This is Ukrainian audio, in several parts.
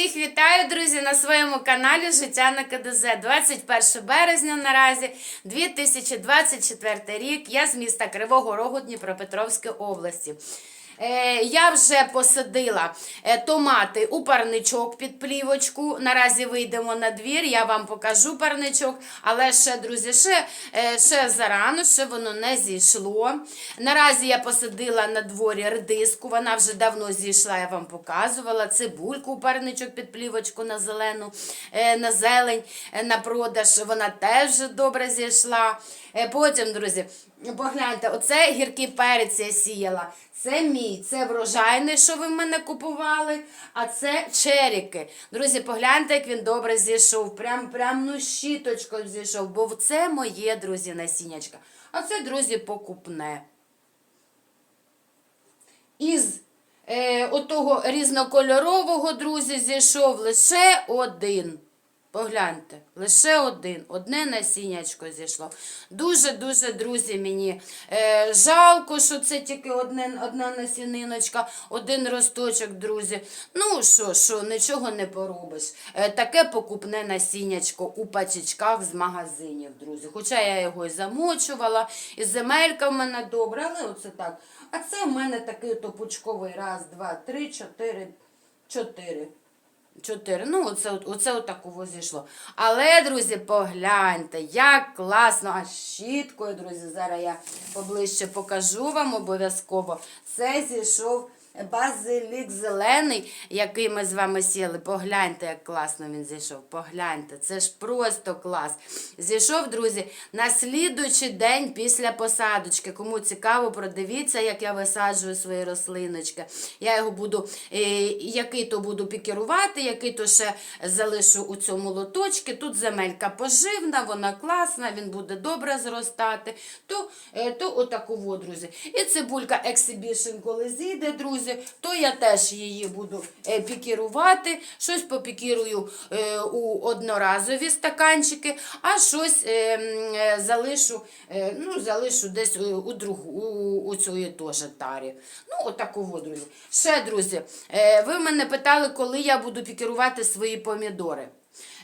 Усіх вітаю, друзі, на своєму каналі Життя на КДЗ. 21 березня наразі 2024 рік. Я з міста Кривого Рогу Дніпропетровської області. Е, я вже посадила е, томати у парничок під плівочку. Наразі вийдемо на двір, я вам покажу парничок. Але ще, друзі, ще, е, ще зарано, ще воно не зійшло. Наразі я посадила на дворі редиску, вона вже давно зійшла, я вам показувала. Цибульку у парничок під плівочку на зелену, на зелень, на продаж. Вона теж добре зійшла. Потім, друзі, погляньте, оце гіркий перець я сіяла. Це мій, це врожайний, що ви в мене купували, а це черіки. Друзі, погляньте, як він добре зійшов. Прям, прям ну щіточкою зійшов, бо це моє, друзі, насіннячка. А це, друзі, покупне. Із е, отого різнокольорового, друзі, зійшов лише один. Погляньте, лише один, одне насіннячко зійшло. Дуже-дуже, друзі, мені е, жалко, що це тільки одне, одна насіниночка, один росточок, друзі. Ну що, що, нічого не поробиш. Е, таке покупне насіннячко у пачечках з магазинів, друзі. Хоча я його і замочувала, і земелька в мене добра, але оце так. А це в мене такий топучковий раз, два, три, чотири, чотири. Чотири. Ну, оце, оце отаково зійшло. Але, друзі, погляньте, як класно. А щіткою, друзі, зараз я поближче покажу вам обов'язково. Це зійшов базилік зелений, який ми з вами сіли. Погляньте, як класно він зійшов. Погляньте, це ж просто клас. Зійшов, друзі, на слідуючий день після посадочки. Кому цікаво, продивіться, як я висаджую свої рослиночки. Я його буду, е, який то буду пікерувати, який то ще залишу у цьому лоточці. Тут земелька поживна, вона класна, він буде добре зростати. То, е, то отаку, друзі. І цибулька Exhibition, коли зійде, друзі, то я теж її буду е, пікірувати. Щось попікірую е, у одноразові стаканчики, а щось е, залишу, ну, залишу десь у, другу, у, у цієї теж тарі. Ну, отаку, друзі. Ще, друзі, ви мене питали, коли я буду пікірувати свої помідори.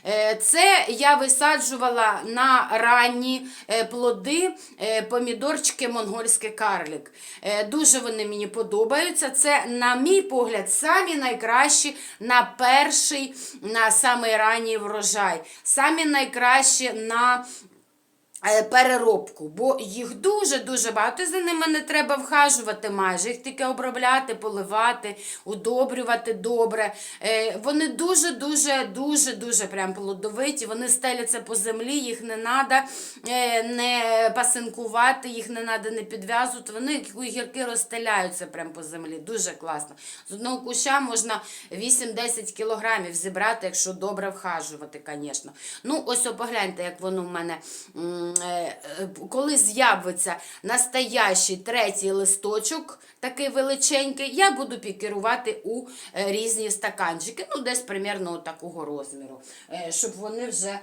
Е, Це я висаджувала на ранні е, плоди е, помідорчики монгольський карлік. Дуже вони мені подобаються. Це, на мій погляд, самі найкращі на перший, на самий ранній врожай. Самі найкращі на переробку, бо їх дуже-дуже багато. За ними не треба вхажувати майже. Їх тільки обробляти, поливати, удобрювати добре. Е, Вони дуже-дуже, дуже-дуже прям плодовиті. Вони стеляться по землі, їх не треба не пасинкувати, їх не треба не підв'язувати. Вони гірки розстеляються прям по землі. Дуже класно. З одного куща можна 8-10 кілограмів зібрати, якщо добре вхажувати, звісно. Ну, ось погляньте, як воно в мене. Е, е, Коли з'явиться настоящий третій листочок, такий величенький, я буду пікерувати у е, різні стаканчики, ну десь примерно такого розміру, щоб вони вже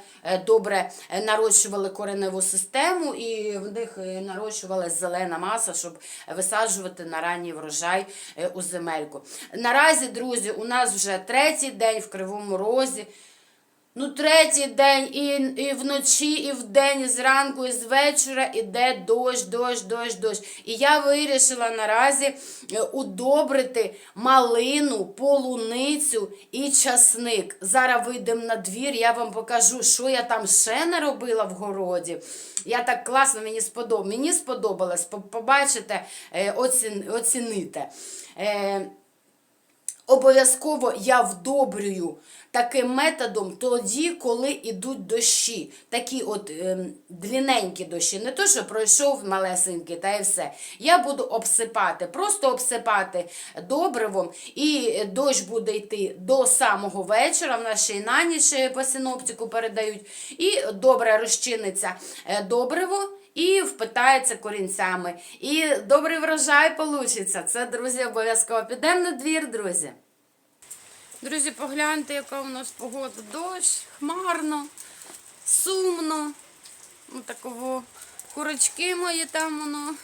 добре нарощували кореневу систему і в них нарощувалась зелена маса, щоб висаджувати на ранній врожай у земельку. Наразі, друзі, у нас вже третій день в Кривому Розі. Ну, третій день і, і вночі, і вдень, і зранку, і з вечора іде дощ, дощ, дощ, дощ. І я вирішила наразі е, удобрити малину, полуницю і часник. Зараз вийдемо на двір, я вам покажу, що я там ще не робила в городі. Я так класно, мені сподобалось. Мені сподобалось. Побачите, е, оцін, оціните. Обов'язково я вдобрюю таким методом тоді, коли йдуть дощі. Такі от ем, длінненькі дощі. Не то, що пройшов малесенький, та і все. Я буду обсипати, просто обсипати добривом, і дощ буде йти до самого вечора. В нас ще й на ніч е, по синоптику передають. І добре розчиниться е, добриво і впитається корінцями. І добрий врожай получиться. Це, друзі, обов'язково. Підемо на двір, друзі. Друзі, погляньте, яка у нас погода. Дощ, хмарно, сумно. Ну, такого курочки мої там воно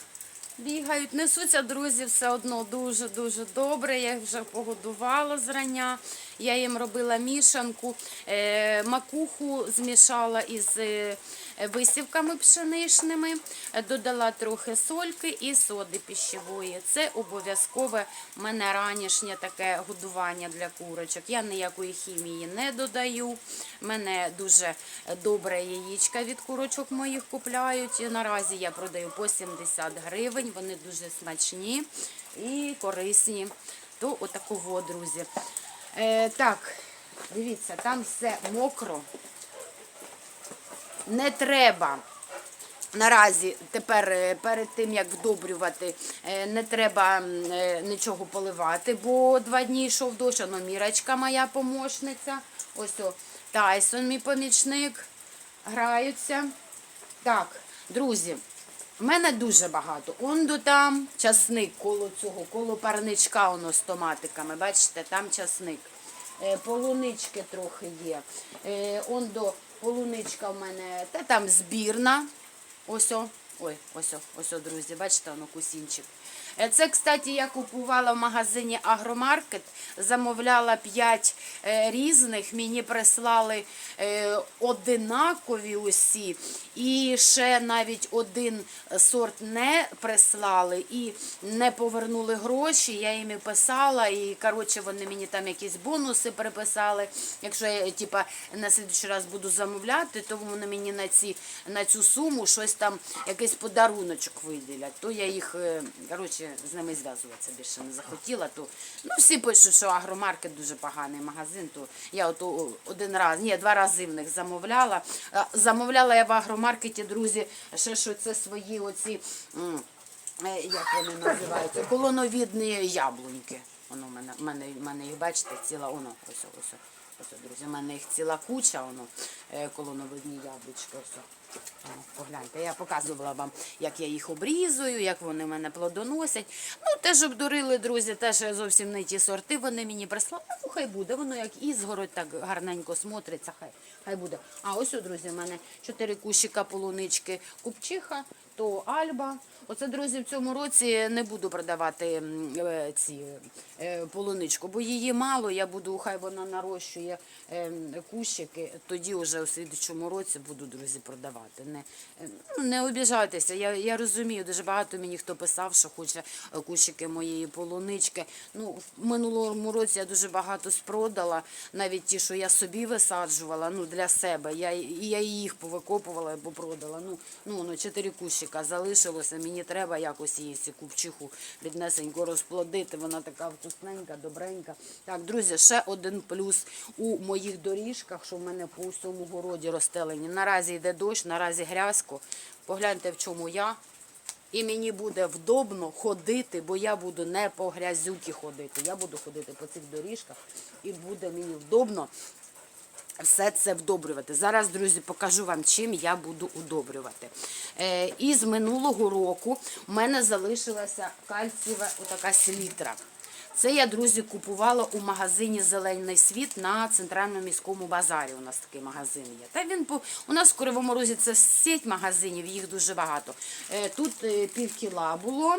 бігають. Несуться, друзі, все одно дуже-дуже добре. Я їх вже погодувала зрання. Я їм робила мішанку, е, макуху змішала із е, висівками пшеничними, додала трохи сольки і соди пищевої. Це обов'язкове в мене ранішнє таке годування для курочок. Я ніякої хімії не додаю. Мене дуже добре яєчка від курочок моїх купляють. Наразі я продаю по 70 гривень. Вони дуже смачні і корисні. То отакого, друзі. Е, так, дивіться, там все мокро. Не треба. Наразі тепер е, перед тим як вдобрювати, е, не треба е, нічого поливати, бо два дні йшов дощ. Воно Мірочка моя помощниця. Ось о, Тайсон, мій помічник. Граються. Так, друзі, в мене дуже багато. Он до там часник коло цього, коло парничка воно з томатиками. Бачите, там часник. Е, Полунички трохи є. Е, Он полуничка в мене, та там збірна. Ось о. Ось ось друзі, бачите, воно кусінчик. Е, Це, кстати, я купувала в магазині Агромаркет, замовляла 5 різних, мені прислали е, одинакові усі, і ще навіть один сорт не прислали і не повернули гроші. Я їм і писала, і коротше вони мені там якісь бонуси приписали. Якщо я типа на слідчий раз буду замовляти, то вони мені на ці на цю суму щось там якийсь подаруночок виділять. То я їх е, коротше з ними зв'язуватися більше не захотіла. То ну всі пишуть, що агромаркет дуже поганий магазин. То я ото один раз, ні, два рази в них замовляла. Замовляла я в агромаркеті, друзі, ще що це свої оці. е, Як вони називаються? Колоновідні яблуньки. Воно в мене, в мене, в мене їх бачите, ціла, воно, ось, ось, ось, друзі, в мене їх ціла куча, воно, е, колоновидні яблучки. Погляньте, я показувала вам, як я їх обрізую, як вони мене плодоносять. Ну, теж обдурили, друзі, теж зовсім не ті сорти вони мені прислали. Ну, хай буде, воно як ізгородь, так гарненько смотриться, хай, хай буде. А ось, друзі, в мене чотири кущика полунички купчиха, то альба. Оце, друзі, в цьому році не буду продавати е, ці е, полуничку, бо її мало. Я буду, хай вона нарощує е, кущики, тоді вже у слідчому році буду, друзі, продавати. Не, ну, не обіжайтеся. Я, я розумію, дуже багато мені хто писав, що хоче кущики моєї полунички. Ну, в минулому році я дуже багато спродала, навіть ті, що я собі висаджувала, ну, для себе. Я, я їх повикопувала і попродала. Ну, ну, воно чотири кущика залишилося. Мені треба якось її цю купчиху біднесенько розплодити. Вона така вкусненька, добренька. Так, друзі, ще один плюс у моїх доріжках, що в мене по усьому городі розстелені. Наразі йде дощ, наразі грязько. Погляньте, в чому я. І мені буде вдобно ходити, бо я буду не по грязюки ходити. Я буду ходити по цих доріжках і буде мені вдобно все це вдобрювати. Зараз, друзі, покажу вам, чим я буду удобрювати. Е, із минулого року в мене залишилася кальцієва отака селітра. Це я, друзі, купувала у магазині Зелений світ на центральному міському базарі. У нас такий магазин є. Та він у нас в Кривому Розі це сеть магазинів, їх дуже багато. Е, Тут е, пів кіла було.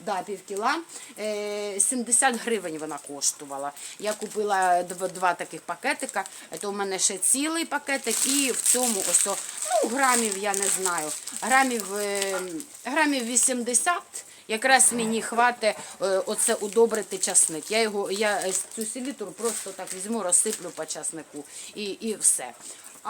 Да, пів кіла. Е, 70 гривень вона коштувала. Я купила два, таких пакетика. То в мене ще цілий пакетик і в цьому ось, ну, грамів, я не знаю, грамів, е, грамів 80. Якраз мені хватить е, оце удобрити часник. Я його, я е, цю селітру просто так візьму, розсиплю по часнику і, і все.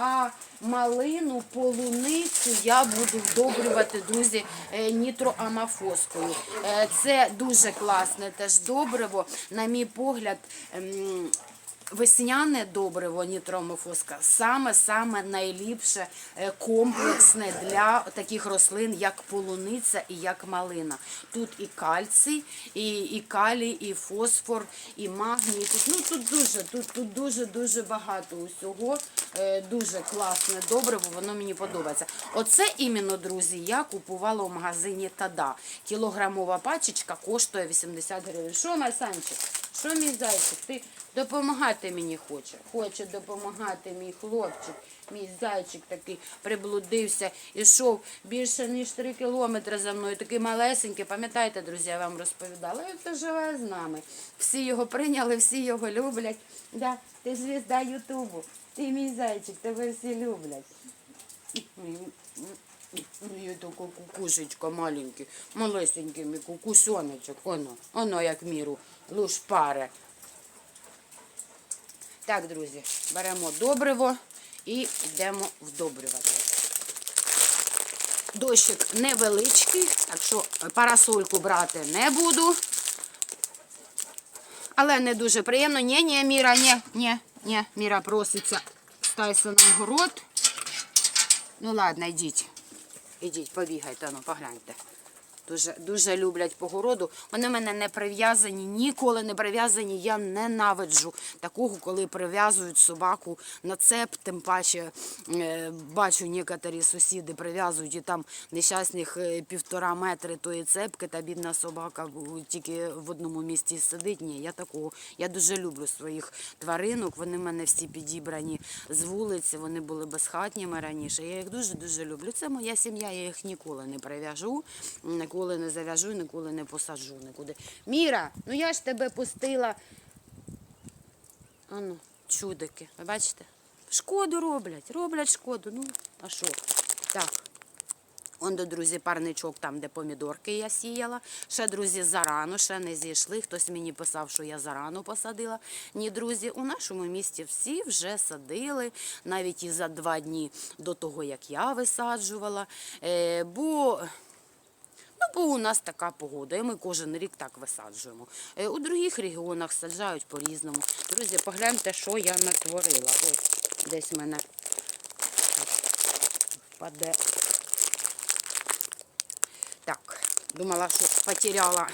А малину, полуницю я буду вдобрювати, друзі, е, нітроамафоскою. Е, Це дуже класне теж добриво. На мій погляд, ем, Весняне добриво нітромофоска саме-саме найліпше е, комплексне для таких рослин, як полуниця і як малина. Тут і кальцій, і, і калій, і фосфор, і магній. Тут, ну, тут дуже, тут, тут дуже дуже багато усього. Е, Дуже класне добриво, воно мені подобається. Оце іменно, друзі, я купувала у магазині Тада. Кілограмова пачечка коштує 80 гривень. Що, Майсанчик? Що мій зайчик? Ти допомагати мені хоче. Хоче допомагати мій хлопчик. Мій зайчик такий приблудився, ішов більше ніж 3 кілометри за мною. Такий малесенький. Пам'ятаєте, друзі, я вам розповідала. І це живе з нами. Всі його прийняли, всі його люблять. Да, ти звізда Ютубу. Ти мій зайчик, тебе всі люблять. Ну, така кукушечка маленький, малесенький мій кукусоночок, оно, оно як міру, лушпаре. Так, друзі, беремо добриво і йдемо вдобрювати. Дощик невеличкий, так що парасольку брати не буду. Але не дуже приємно. Ні, ні, Міра, ні, ні, Міра проситься з Тайсоном в город. Ну ладно, йдіть. Ідіть, побігайте, ну погляньте. Дуже, дуже люблять погороду. Вони в мене не прив'язані, ніколи не прив'язані. Я ненавиджу такого, коли прив'язують собаку на цеп. Тим паче е, бачу, некоторі сусіди прив'язують і там нещасних е, півтора метри тої цепки, та бідна собака тільки в одному місці сидить. Ні, я такого. Я дуже люблю своїх тваринок. Вони в мене всі підібрані з вулиці. Вони були безхатніми раніше. Я їх дуже дуже люблю. Це моя сім'я. Я їх ніколи не прив'яжу, ніколи не зав'яжу, ніколи не посаджу нікуди. Міра, ну я ж тебе пустила. Ану, чудики. Ви бачите? Шкоду роблять, роблять шкоду. Ну, а що? Так. Он до друзі, парничок там, де помідорки я сіяла. Ще друзі зарано, ще не зійшли. Хтось мені писав, що я зарано посадила. Ні, друзі, у нашому місті всі вже садили, навіть і за два дні до того, як я висаджувала. Е, бо Ну, бо у нас така погода, і ми кожен рік так висаджуємо. Е, У других регіонах саджають по-різному. Друзі, погляньте, що я натворила. Ось десь в мене впаде. Так, думала, що потеряла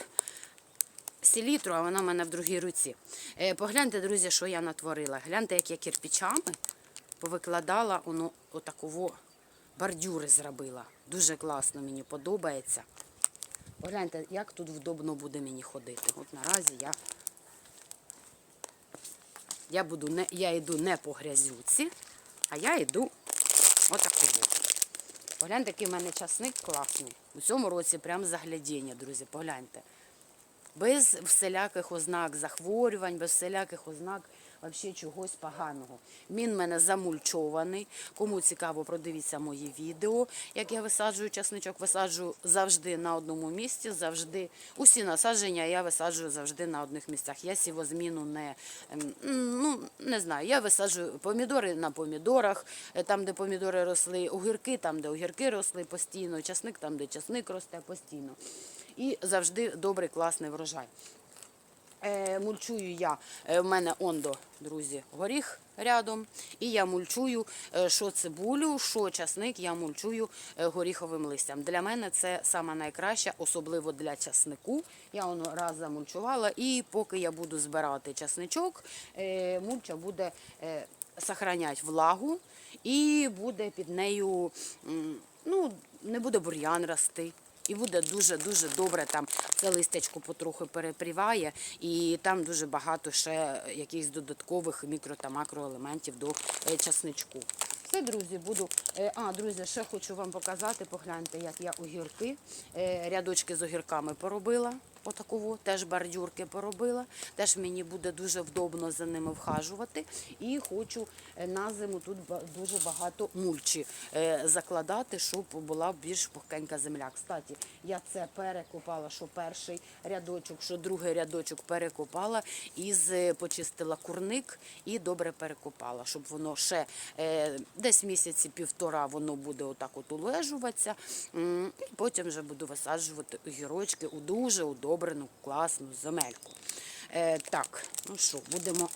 селітру, а вона в мене в другій руці. Е, Погляньте, друзі, що я натворила. Гляньте, як я кирпичами повикладала воно отаково бордюри зробила. Дуже класно, мені подобається. Погляньте, як тут вдобно буде мені ходити. От наразі я, я, буду не, я йду не по грязюці, а я йду отаково. Погляньте, який в мене часник класний. У цьому році прям заглядіння, друзі, погляньте. Без всіляких ознак захворювань, без всіляких ознак вообще чогось поганого. Він мене замульчований. Кому цікаво, продивіться мої відео. Як я висаджую часничок, висаджую завжди на одному місці, завжди усі насадження я висаджую завжди на одних місцях. Я сівозміну не ем, ну не знаю. Я висаджую помідори на помідорах, е, там, де помідори росли, огірки, там, де огірки росли постійно, часник там, де часник росте постійно. І завжди добрий, класний врожай. Е, мульчую я, е, в мене ондо, друзі, горіх рядом. І я мульчую, е, що цибулю, що часник, я мульчую горіховим листям. Для мене це саме найкраще, особливо для часнику. Я воно раз замульчувала, і поки я буду збирати часничок, мульча буде сохранять влагу і буде під нею, ну, не буде бур'ян рости. І буде дуже-дуже добре там це листячко потроху перепріває, і там дуже багато ще якихось додаткових мікро та макроелементів до е, часничку. Все, друзі, буду. е, А, друзі, ще хочу вам показати, погляньте, як я огірки, е, рядочки з огірками поробила. Отаково, теж бордюрки поробила. Теж мені буде дуже вдобно за ними вхажувати. І хочу е, на зиму тут дуже багато мульчі е, закладати, щоб була більш пухкенька земля. Кстати, я це перекопала, що перший рядочок, що другий рядочок перекопала і почистила курник і добре перекопала, щоб воно ще е, десь місяці півтора воно буде отак от улежуватися. І потім вже буду висаджувати огірочки у дуже удобрену, класну земельку. Е, так, ну що, будемо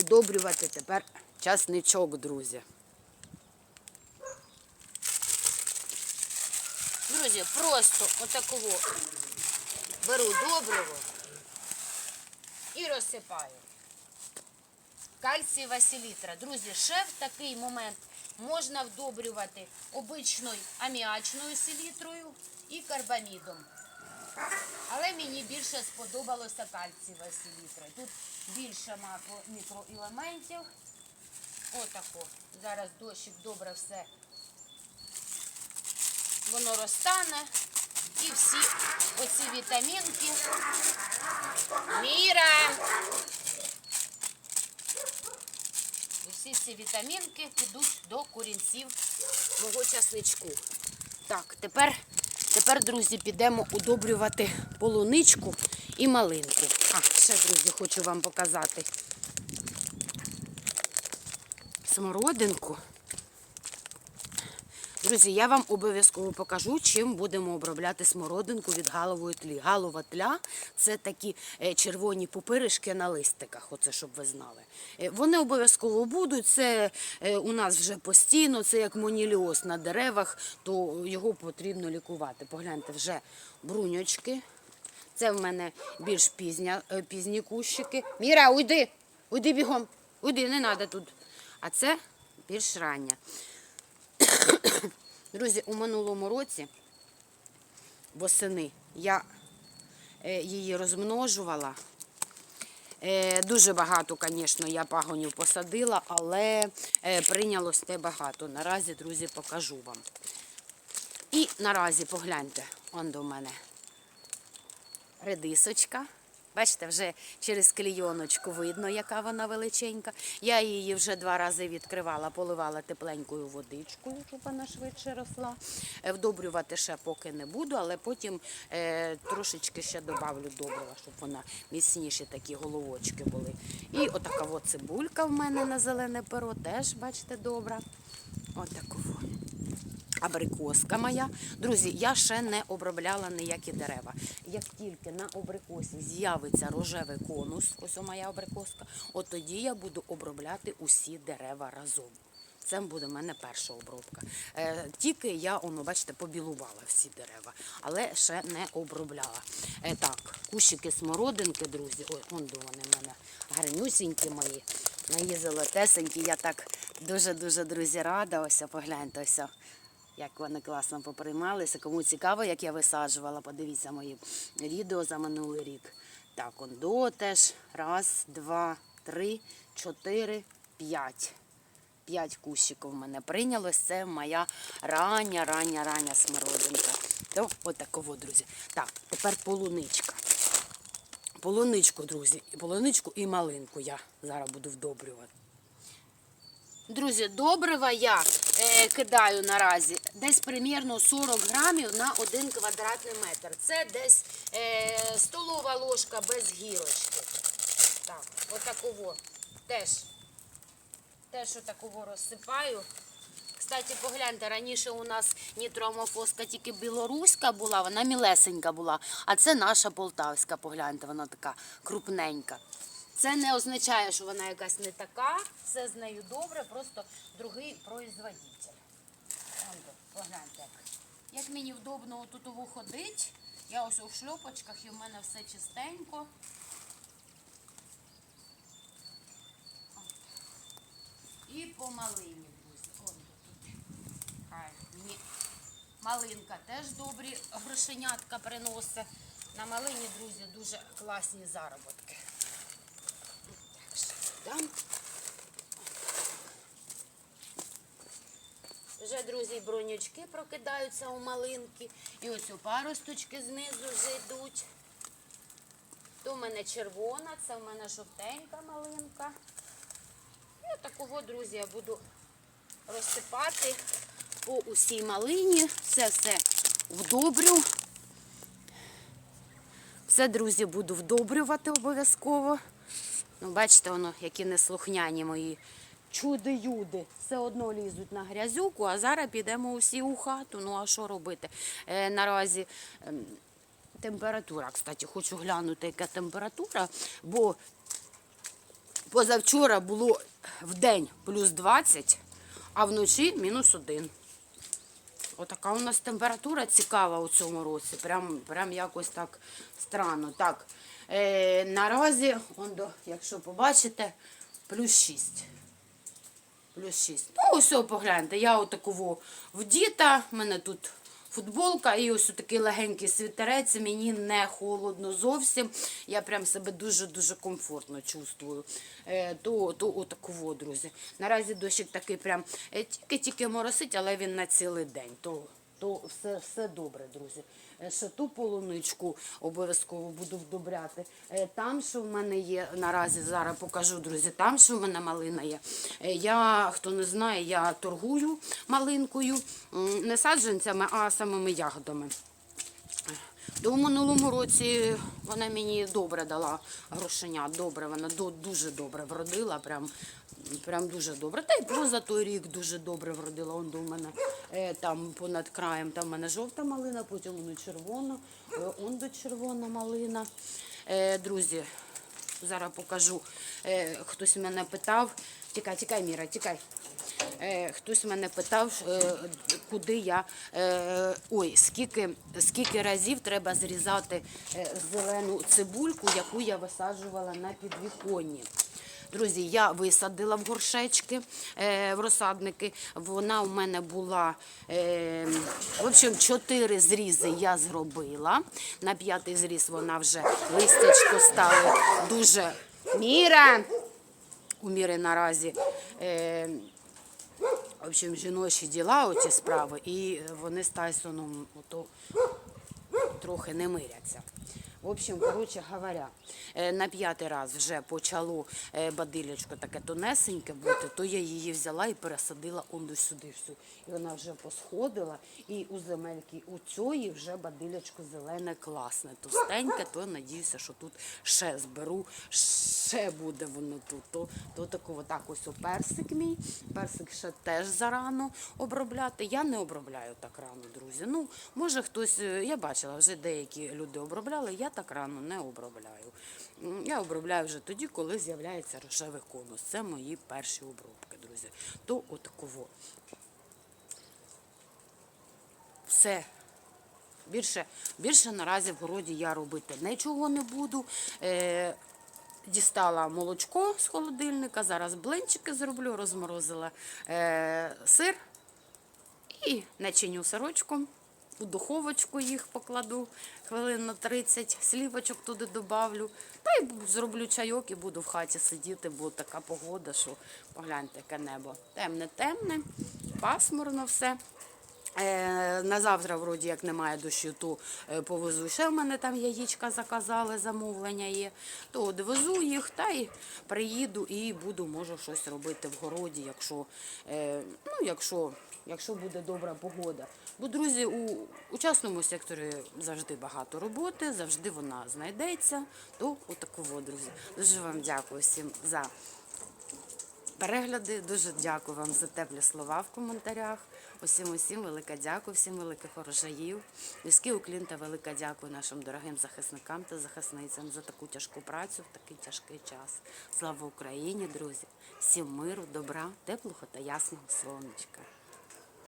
удобрювати тепер часничок, друзі. Друзі, просто отаково беру добриво і розсипаю. Кальцієва селітра. Друзі, ще в такий момент можна вдобрювати обичною аміачною селітрою і карбамідом. Але мені більше сподобалося кальцієве селітро. Тут більше мікроелементів. Отако. Зараз дощик добре все воно розтане. І всі оці вітамінки. Міра! І всі ці вітамінки підуть до корінців мого часничку. Так, тепер, тепер, друзі, підемо удобрювати полуничку і малинку. А, ще, друзі, хочу вам показати смородинку. Друзі, я вам обов'язково покажу, чим будемо обробляти смородинку від галової тлі. Галова тля це такі е, червоні пупиришки на листиках, оце щоб ви знали. Е, Вони обов'язково будуть. Це е, у нас вже постійно, це як моніліоз на деревах, то його потрібно лікувати. Погляньте, вже бруньочки. Це в мене більш пізня, пізні кущики. Міра, уйди! Уйди бігом! Уйди, не треба тут. А це більш рання. Друзі, у минулому році восени я е, її розмножувала. Е, Дуже багато, звісно, я пагонів посадила, але е, прийнялось те багато. Наразі, друзі, покажу вам. І наразі погляньте, он до мене редисочка. Бачите, вже через клійоночку видно, яка вона величенька. Я її вже два рази відкривала, поливала тепленькою водичкою, щоб вона швидше росла. Е, Вдобрювати ще поки не буду, але потім е, трошечки ще добавлю добрива, щоб вона міцніші такі головочки були. І отака от цибулька в мене на зелене перо, теж, бачите, добра. Отаку. Абрикоска моя. Друзі, я ще не обробляла ніякі дерева. Як тільки на абрикосі з'явиться рожевий конус, ось моя абрикоска, от тоді я буду обробляти усі дерева разом. Це буде в мене перша обробка. Е, тільки я, воно, бачите, побілувала всі дерева, але ще не обробляла. Е, так, кущики смородинки, друзі, ой, он до вони в мене гарнюсінькі мої, мої золотесенькі. Я так дуже-дуже, друзі, рада. Ось, погляньте, ось, як вони класно поприймалися. Кому цікаво, як я висаджувала, подивіться мої відео за минулий рік. Так, он до теж. Раз, два, три, чотири, п'ять. П'ять кущиків в мене прийнялось. Це моя рання, рання, рання смородинка. То отаково, друзі. Так, тепер полуничка. Полуничку, друзі, полуничку і малинку я зараз буду вдобрювати. Друзі, добрива я кидаю наразі десь примірно 40 грамів на 1 квадратний метр. Це десь е, столова ложка без гірочки. Так, отаково. Теж, теж отаково розсипаю. Кстати, погляньте, раніше у нас нітромофоска тільки білоруська була, вона мілесенька була, а це наша полтавська, погляньте, вона така крупненька. Це не означає, що вона якась не така, все з нею добре, просто другий производитель. Погляньте, як. Мені вдобно тут ходить, я ось у шльопочках і в мене все чистенько. І по малині, мені малинка теж добрі грошенятка приносить. На малині, друзі, дуже класні заробітки. Дам. Вже, друзі, бронючки прокидаються у малинки. І ось у паросточки знизу вже йдуть. То в мене червона, це в мене жовтенька малинка. І такого, друзі, я буду розсипати по усій малині. Все все вдобрю. Все, друзі, буду вдобрювати обов'язково. Ну, бачите, воно, які неслухняні мої чуди-юди. Все одно лізуть на грязюку, а зараз підемо усі у хату. Ну, а що робити? Е, наразі ем, температура, кстати, хочу глянути, яка температура, бо позавчора було в день плюс 20, а вночі мінус 1. Отака у нас температура цікава у цьому році. Прям, прям якось так странно. Так, е, наразі, он до, якщо побачите, плюс 6. Плюс 6. Ну, ось, погляньте, я отаково вдіта, в мене тут футболка і ось такий легенький світерець. Мені не холодно зовсім. Я прям себе дуже-дуже комфортно чувствую. Е, то, то отаково, друзі. Наразі дощик такий прям е, тільки-тільки моросить, але він на цілий день. То то все, все добре, друзі. Е, Ще ту полуничку обов'язково буду вдобряти. Е, Там, що в мене є, наразі зараз покажу, друзі, там, що в мене малина є. Е, Я, хто не знає, я торгую малинкою, не саджанцями, а самими ягодами. В минулому році вона мені добре дала грошеня, добре, вона дуже добре вродила, прям, прям дуже добре. Та й поза той рік дуже добре вродила. Он до мене е, там понад краєм, там в мене жовта малина, потім воно червона, е, он до червона малина. Е, друзі, зараз покажу. Хтось мене питав. Тікай, тікай, Міра, тікай. Е, хтось мене питав, е, куди я. Е, ой, скільки, скільки разів треба зрізати зелену цибульку, яку я висаджувала на підвіконні. Друзі, я висадила в горшечки, в розсадники. Вона у мене була, в общем, чотири зрізи я зробила. На п'ятий зріз вона вже листячко стало дуже. Міра! У Міри наразі. Е, в общем, жіночі діла, оці справи, і вони з Тайсоном ото трохи не миряться. В общем, коротше говоря, е, на п'ятий раз вже почало е, бадилячко таке тонесеньке бути, то я її взяла і пересадила он до сюди всю. І вона вже посходила, і у земельки у цієї вже бадилячко зелене класне, товстеньке, то надіюся, що тут ще зберу, ще буде воно тут. То, то такого так ось о персик мій. Персик ще теж зарано обробляти. Я не обробляю так рано, друзі. Ну, може хтось, е, я бачила, вже деякі люди обробляли, я так рано не обробляю. Я обробляю вже тоді, коли з'являється рожевий конус. Це мої перші обробки, друзі. То отаково. Все. Більше, більше наразі в городі я робити нічого не буду. Е, дістала молочко з холодильника, зараз блинчики зроблю, розморозила е, сир і начиню сирочком. У духовочку їх покладу хвилин на 30, слівочок туди добавлю. Та й зроблю чайок і буду в хаті сидіти, бо така погода, що погляньте, яке небо. Темне-темне, пасмурно все. Е, на завтра, вроді, як немає дощу, то е, повезу. Ще в мене там яєчка заказали, замовлення є. То довезу їх та й приїду і буду, може, щось робити в городі, якщо, е, ну, якщо, якщо буде добра погода. Бо, друзі, у, у частному секторі завжди багато роботи, завжди вона знайдеться. То отаково, друзі. Дуже вам дякую всім за перегляди. Дуже дякую вам за теплі слова в коментарях. Усім усім велика дякую, всім великих урожаїв. Низький уклін та велика дякую нашим дорогим захисникам та захисницям за таку тяжку працю в такий тяжкий час. Слава Україні, друзі! Всім миру, добра, теплого та ясного сонечка.